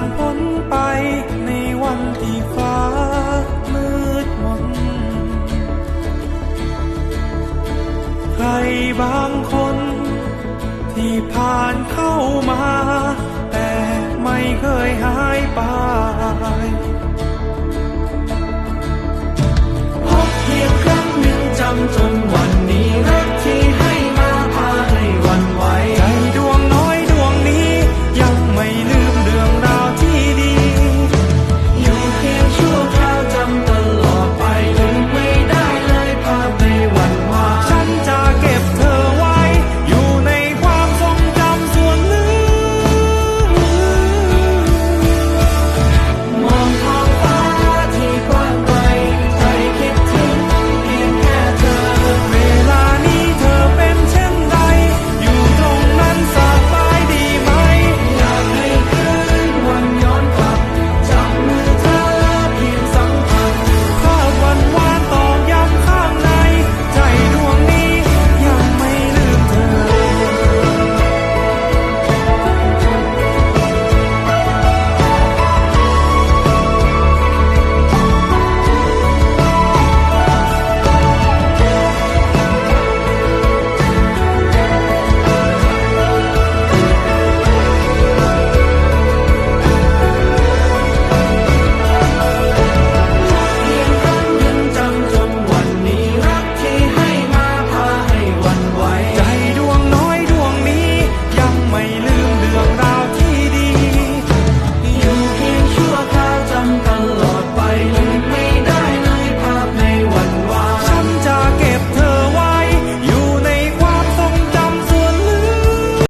านพ้นไปในวันที่ฟ้ามืดมน ใครบางคน ที่ผ่านเข้ามา แต่ไม่เคยหายไป